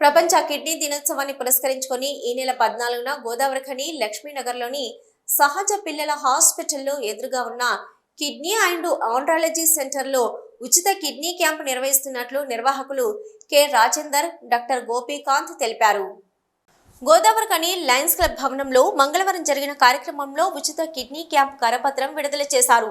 ప్రపంచ కిడ్నీ దినోత్సవాన్ని పురస్కరించుకొని ఈ నెల పద్నాలుగున గోదావరిఖని లక్ష్మీనగర్లోని సహజ పిల్లల హాస్పిటల్లో ఎదురుగా ఉన్న కిడ్నీ అండ్ ఆండ్రాలజీ సెంటర్లో ఉచిత కిడ్నీ క్యాంప్ నిర్వహిస్తున్నట్లు నిర్వాహకులు కె. రాజేందర్ డాక్టర్ గోపీకాంత్ తెలిపారు. గోదావరికని లయన్స్ క్లబ్ భవనంలో మంగళవారం జరిగిన కార్యక్రమంలో ఉచిత కిడ్నీ క్యాంప్ కరపత్రం విడుదల చేశారు.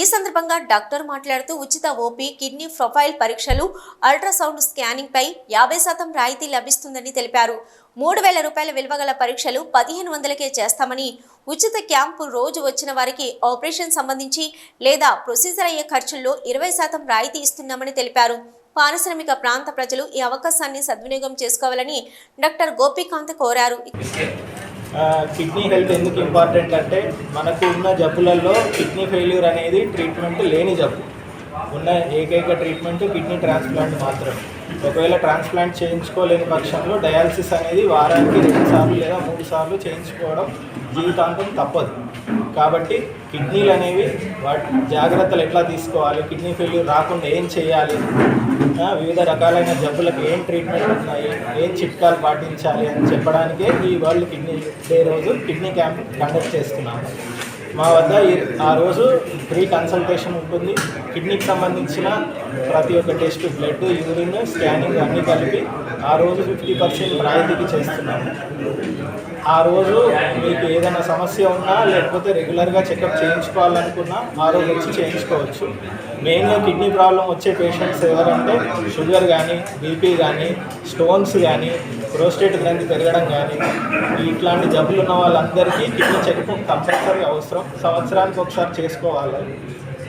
ఈ సందర్భంగా డాక్టర్ మాట్లాడుతూ ఉచిత ఓపీ కిడ్నీ ప్రొఫైల్ పరీక్షలు అల్ట్రాసౌండ్ స్కానింగ్ పై యాభై శాతం రాయితీ లభిస్తుందని తెలిపారు. మూడు వేల రూపాయల విలువగల పరీక్షలు పదిహేను వందలకే చేస్తామని ఉచిత క్యాంపు రోజు వచ్చిన వారికి ఆపరేషన్ సంబంధించి లేదా ప్రొసీజర్ అయ్యే ఖర్చుల్లో ఇరవై శాతం రాయితీ ఇస్తున్నామని తెలిపారు. పారిశ్రామిక ప్రాంత ప్రజలు ఈ అవకాశాన్ని సద్వినియోగం చేసుకోవాలని డాక్టర్ గోపీకాంత్ కోరారు. కిడ్నీ హెల్త్ ఎందుకు ఇంపార్టెంట్ అంటే మనకు ఉన్న జబ్బులలో కిడ్నీ ఫెయిల్యూర్ అనేది ట్రీట్మెంట్ లేని జబ్బు. ఉన్న ఏకైక ట్రీట్మెంట్ కిడ్నీ ట్రాన్స్ప్లాంట్ మాత్రమే. ఒకవేళ ట్రాన్స్ప్లాంట్ చేయించుకోలేని పక్షంలో డయాలసిస్ అనేది వారానికి రెండు సార్లు లేదా మూడు సార్లు చేయించుకోవడం జీవితాంతం తప్పదు. కాబట్టి కిడ్నీలు అనేవి వాటి జాగ్రత్తలు ఎట్లా తీసుకోవాలి? కిడ్నీ ఫెయిల్యూర్ రాకుండా ఏం చేయాలి? వివిధ రకాలైన జబ్బులకు ఏం ట్రీట్మెంట్ ఉన్నాయి? ఏం చిట్కాలు పాటించాలి అని చెప్పడానికే ఈ వరల్డ్ కిడ్నీ డే రోజు కిడ్నీ క్యాంప్ కండక్ట్ చేస్తున్నాము. మా వద్ద ఆ రోజు ఫ్రీ కన్సల్టేషన్ ఉంటుంది. కిడ్నీకి సంబంధించిన ప్రతి ఒక్క టెస్ట్ బ్లడ్ యూరిన్ స్కానింగ్ అన్నీ కలిపి ఆ రోజు ఫిఫ్టీ పర్సెంట్ రాయితీకి చేస్తున్నాము. ఆ రోజు మీకు ఏదైనా సమస్య ఉన్నా లేకపోతే రెగ్యులర్గా చెకప్ చేయించుకోవాలనుకున్నా ఆ రోజు వచ్చి చేయించుకోవచ్చు. మెయిన్గా కిడ్నీ ప్రాబ్లం వచ్చే పేషెంట్స్ ఎవరంటే షుగర్ కానీ బీపీ కానీ స్టోన్స్ కానీ ప్రోస్టేట్ గ్రంథి పెరగడం కానీ ఇట్లాంటి జబ్బులు ఉన్న వాళ్ళందరికీ కిడ్నీ చెకప్ కంపల్సరీ అవసరం. సంవత్సరానికి ఒకసారి చేసుకోవాలి.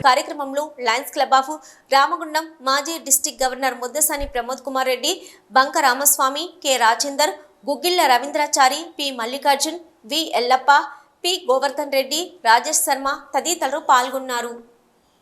కార్యక్రమంలో లయన్స్ క్లబ్ ఆఫ్ రామగుండం మాజీ district governor Muddasani Pramod Kumar Reddy Banka Ramaswamy K Rajender Guggilla Raveendrachari P Mallikarjun V Yellappa P Govardhan Reddy Rajesh Sharma తదితరులు పాల్గొన్నారు.